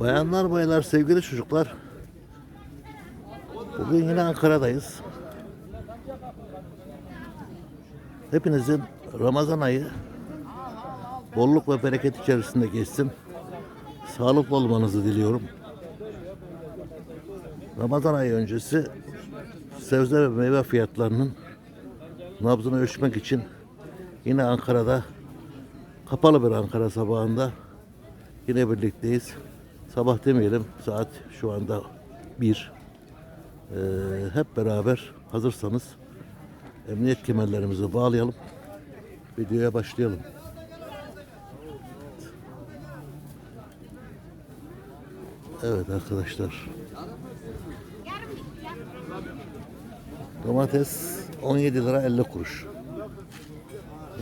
Bayanlar baylar sevgili çocuklar. Bugün yine Ankara'dayız. Hepinizin Ramazan ayı bolluk ve bereket içerisinde geçsin. Sağlıklı olmanızı diliyorum. Ramazan ayı öncesi sebze ve meyve fiyatlarının nabzını ölçmek için yine Ankara'da kapalı bir Ankara sabahında yine birlikteyiz. Sabah demeyelim saat şu anda bir. Ee, hep beraber hazırsanız emniyet kemerlerimizi bağlayalım. Videoya başlayalım. Evet arkadaşlar. Domates 17 lira 50 kuruş.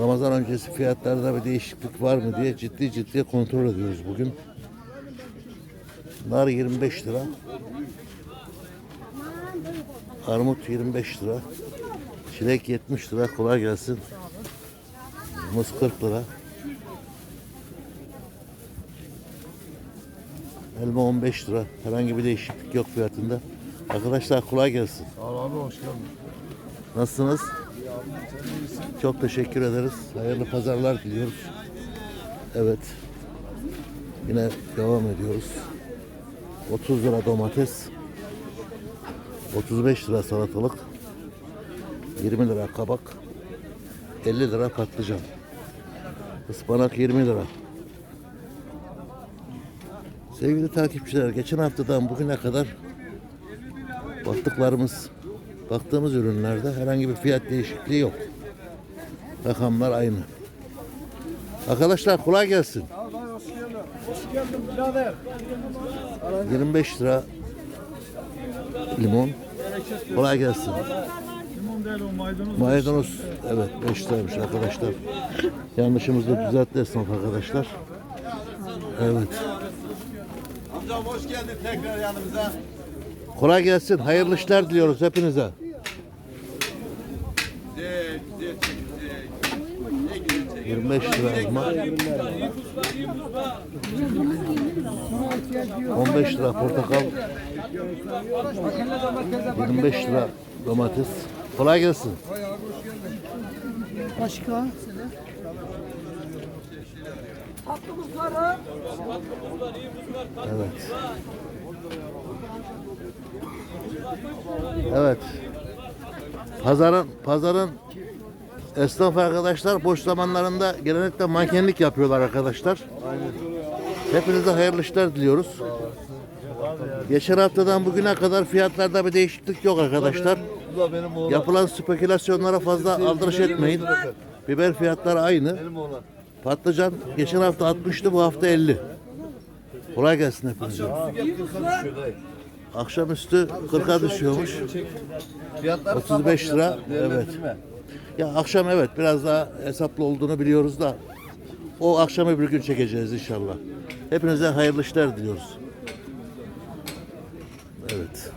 Ramazan öncesi fiyatlarda bir değişiklik var mı diye ciddi ciddi kontrol ediyoruz bugün. Nar 25 lira. Armut 25 lira. Çilek 70 lira. Kolay gelsin. Muz 40 lira. Elma 15 lira. Herhangi bir değişiklik yok fiyatında. Arkadaşlar kolay gelsin. Sağ ol abi hoş geldin. Nasılsınız? Çok teşekkür ederiz. Hayırlı pazarlar diliyoruz. Evet. Yine devam ediyoruz. 30 lira domates. 35 lira salatalık. 20 lira kabak. 50 lira patlıcan. Ispanak 20 lira. Sevgili takipçiler, geçen haftadan bugüne kadar baktıklarımız, baktığımız ürünlerde herhangi bir fiyat değişikliği yok. Rakamlar aynı. Arkadaşlar kolay gelsin. Hoş geldin. Hoş geldin birader. 25 lira limon. Kolay gelsin. Maydanoz. Evet 5 liraymış arkadaşlar. Yanlışımızı düzeltti esnaf arkadaşlar. Evet. Amcam hoş geldin tekrar yanımıza. Kolay gelsin. Hayırlı işler diliyoruz hepinize. Güzel, güzel, güzel. Ne güzel. 25 lira elma. 15 lira portakal. 25 lira domates. Kolay gelsin. Başka? Evet. Evet. Pazarın pazarın esnaf arkadaşlar boş zamanlarında genellikle mankenlik yapıyorlar arkadaşlar. Hepinize hayırlı işler diliyoruz. Geçen haftadan bugüne kadar fiyatlarda bir değişiklik yok arkadaşlar. Yapılan spekülasyonlara fazla aldırış etmeyin. Biber fiyatları aynı. Patlıcan geçen hafta 60'tı bu hafta 50. Kolay gelsin hepinize. Akşamüstü 40'a düşüyormuş. Fiyatlar 35 lira. Evet. Ya akşam evet biraz daha hesaplı olduğunu biliyoruz da o akşamı bir gün çekeceğiz inşallah. Hepinize hayırlı işler diliyoruz. Evet.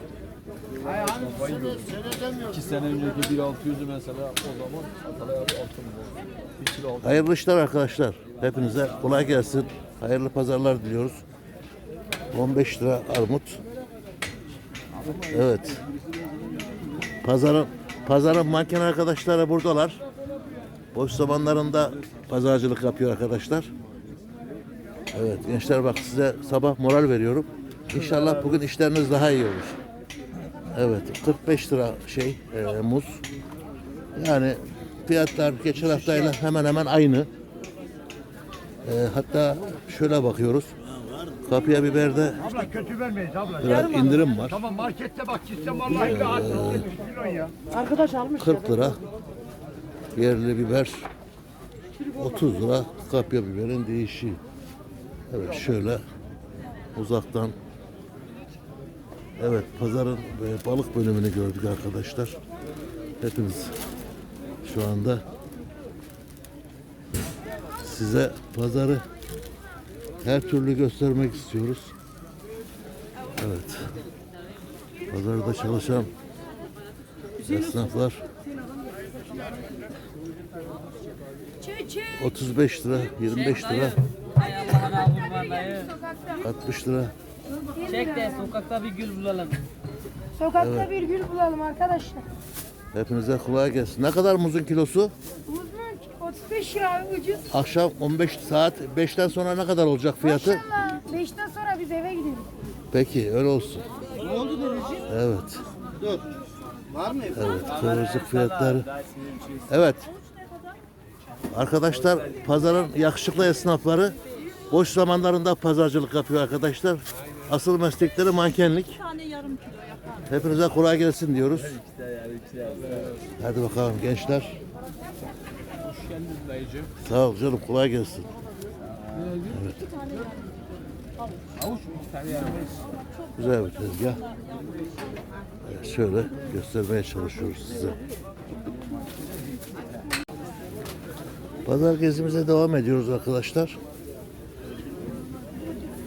İki sene önceki 1.600'ü mesela o zaman Atalay abi 6 milyon. 1 kilo altı. Hayırlı işler arkadaşlar. Hepinize kolay gelsin. Hayırlı pazarlar diliyoruz. 15 lira armut. Evet. Pazarın pazarın manken arkadaşları buradalar. Boş zamanlarında pazarcılık yapıyor arkadaşlar. Evet gençler bak size sabah moral veriyorum. İnşallah bugün işleriniz daha iyi olur. Evet 45 lira şey e, muz. Yani fiyatlar geçen haftayla hemen hemen aynı. Ee, hatta şöyle bakıyoruz. Kapıya biberde Abla kötü vermeyiz abla. biraz indirim var. Tamam markette bak gitsen vallahi bir at milyon ya. Arkadaş almış. 40 lira. Yerli biber 30 lira. Kapya biberin değişiği. Evet şöyle uzaktan Evet pazarın e, balık bölümünü gördük arkadaşlar. Hepimiz şu anda size pazarı her türlü göstermek istiyoruz. Evet. Pazarda çalışan esnaflar 35 lira, 25 lira Yağmur var dayı. 60 lira. Çek de sokakta bir gül bulalım. Sokakta bir gül bulalım arkadaşlar. Hepinize kolay gelsin. Ne kadar muzun kilosu? Uzman 35 lira ucuz. Akşam 15 saat 5'ten sonra ne kadar olacak fiyatı? Maşallah 5'ten sonra biz eve gidiyoruz. Peki öyle olsun. Ne oldu Evet. Dur. Var mı? Evet, kıvırcık fiyatları. Evet. Arkadaşlar pazarın yakışıklı esnafları boş zamanlarında pazarcılık yapıyor arkadaşlar. Asıl meslekleri mankenlik. Hepinize kolay gelsin diyoruz. Hadi bakalım gençler. Hoş geldiniz dayıcım. Sağ ol canım kolay gelsin. Avuç mu iki tane yani? Güzel bir tezgah. Evet, şöyle göstermeye çalışıyoruz size. Pazar gezimize devam ediyoruz arkadaşlar.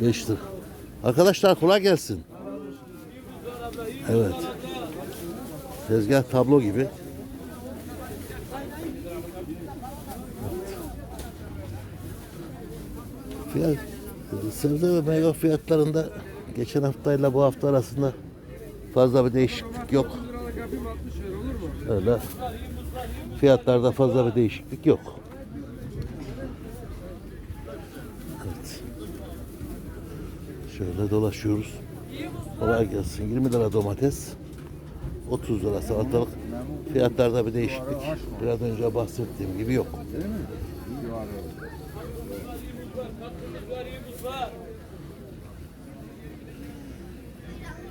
5 lira. Arkadaşlar kolay gelsin. Evet. Tezgah tablo gibi. Fiyat, sebze ve meyve fiyatlarında geçen haftayla bu hafta arasında fazla bir değişiklik yok. Öyle. Fiyatlarda fazla bir değişiklik yok. Evet. Şöyle dolaşıyoruz. Kolay gelsin. 20 lira domates. 30 lira salatalık. Fiyatlarda bir değişiklik. Biraz önce bahsettiğim gibi yok.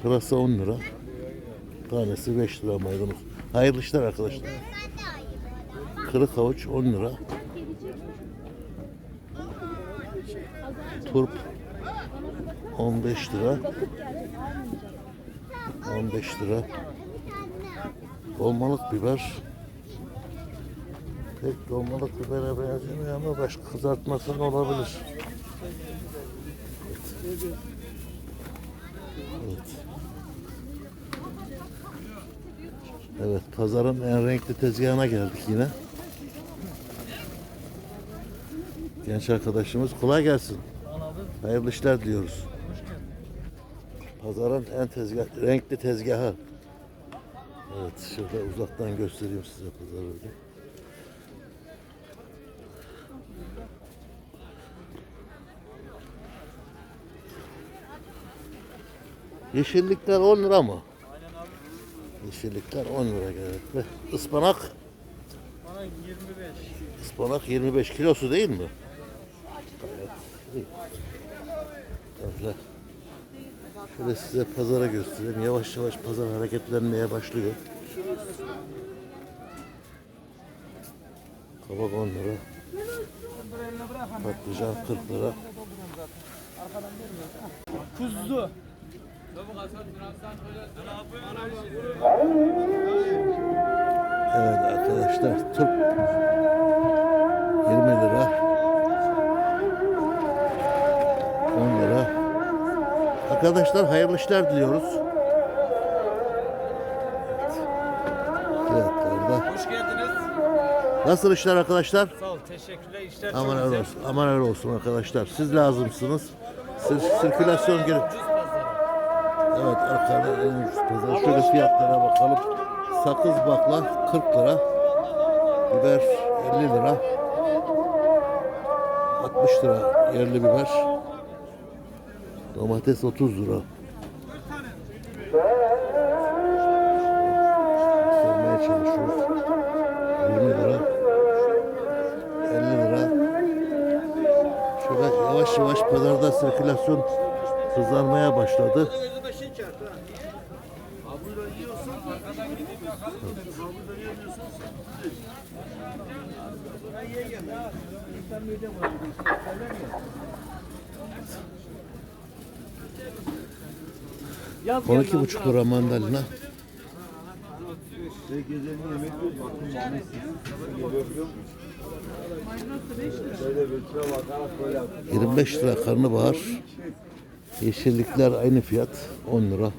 Pırasa 10 lira. Tanesi 5 lira maydanoz. Hayırlı işler arkadaşlar. Kırık havuç 10 lira. Turp 15 lira. 15 lira. Dolmalık biber. Pek dolmalık bibere benzemiyor ama başka kızartması olabilir. Evet. Evet, pazarın en renkli tezgahına geldik yine. Genç arkadaşımız kolay gelsin. Hayırlı işler diliyoruz. Pazarın en tezgah, renkli tezgahı. Evet, şurada uzaktan göstereyim size pazarı. Yeşillikler 10 lira mı? Yeşillikler 10 lira genellikle. Ispanak? Bana 25. Ispanak 25 kilosu değil mi? Gayet iyi. Öyle. Şöyle size pazara göstereyim. Yavaş yavaş pazar hareketlenmeye başlıyor. Kabak 10 lira. Patlıcan 40 lira. Kuzu. Evet arkadaşlar turp 20 lira 10 lira Arkadaşlar hayırlı işler diliyoruz. Fiyatlarda. Hoş geldiniz. Nasıl işler arkadaşlar? Sağ ol. Teşekkürler. İşler Aman çok güzel. olsun. Aman öyle olsun arkadaşlar. Siz lazımsınız. Siz sirkülasyon. Ucuz pazarı. Evet arkada en ucuz pazar. Şöyle fiyatlara bakalım. Sakız bakla 40 lira. Biber 50 lira. 60 lira yerli biber. Domates 30 lira. Göstermeye çalışıyoruz. 20 lira. 50 lira. Şöyle yavaş yavaş pazarda sirkülasyon hızlanmaya başladı. Böyle bütçe bakarak böyle yaptım. 25 lira karnabahar. Yeşillikler aynı fiyat 10 lira.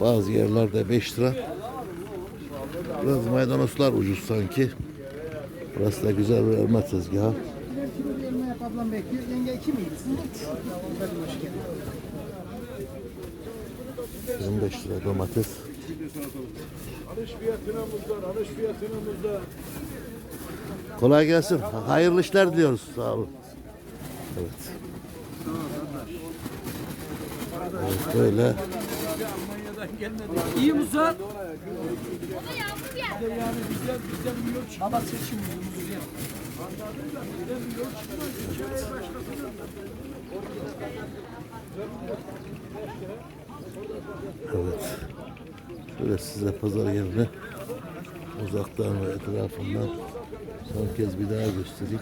Bazı yerlerde 5 lira. Biraz maydanozlar ucuz sanki. Burası da güzel bir elma tezgahı. Yenge Yirmi beş lira domates. Alış. Kolay gelsin. Hayırlı işler diliyoruz. Sağ olun. Evet. Evet böyle. İyi muzlar. Evet. Şöyle size pazar yerini uzaktan ve etrafından son kez bir daha göstereyim.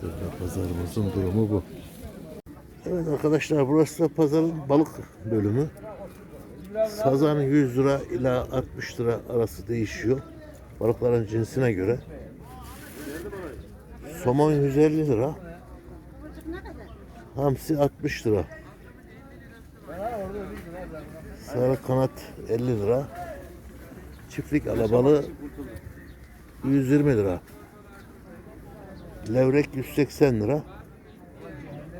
Şöyle pazarımızın durumu bu. Evet arkadaşlar burası da pazarın balık bölümü. Sazan 100 lira ila 60 lira arası değişiyor. Balıkların cinsine göre. Somon 150 lira. Hamsi 60 lira. Sarı kanat 50 lira. Çiftlik alabalı 120 lira. Levrek 180 lira.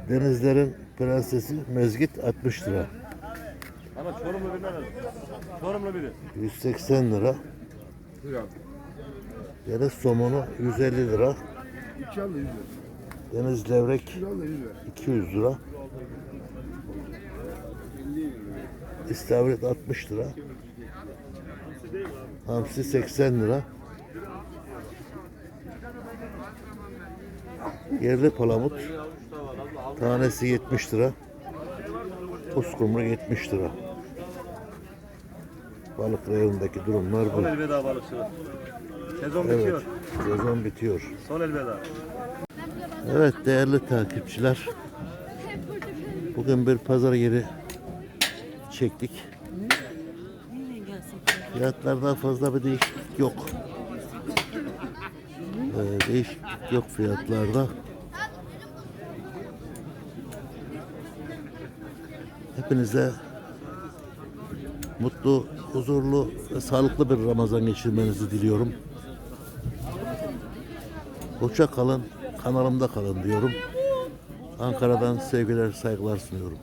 Denizlerin prensesi mezgit 60 lira. Ama Çorumlu biri nerede? Çorumlu biri. 180 lira. Deniz somonu 150 lira. İki al da. Deniz levrek İki al da yüz ver. 200 lira. İstavrit 60 lira. Hamsi 80 lira. Yerli palamut tanesi 70 lira. Uskumru 70 lira. Balık reyonundaki durumlar bu. Son elveda balıkçılar. Sezon Evet, bitiyor. sezon bitiyor. Son elveda. Evet değerli takipçiler. Bugün bir pazar yeri çektik. Fiyatlarda fazla bir değişiklik yok. Ee, değişiklik yok fiyatlarda. Hepinize mutlu, huzurlu ve sağlıklı bir Ramazan geçirmenizi diliyorum. Hoşça kalın, kanalımda kalın diyorum. Ankara'dan sevgiler, saygılar sunuyorum.